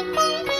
या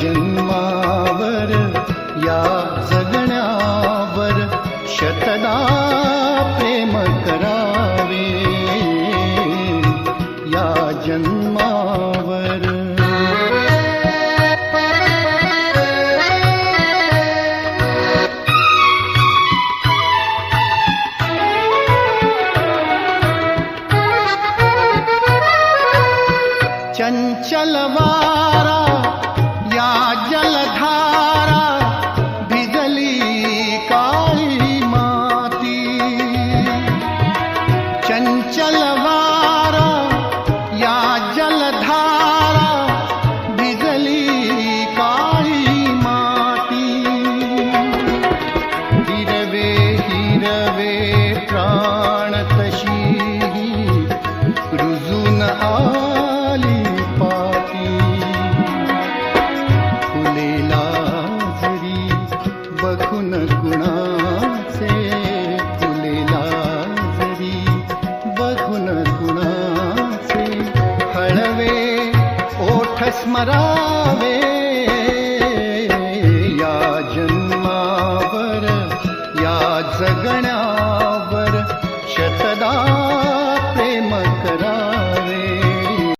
जन्मावर या जगण्यावर शतदा प्रेम करावे. या जन्मावर स्मरावे। या जन्मावर या जगण्या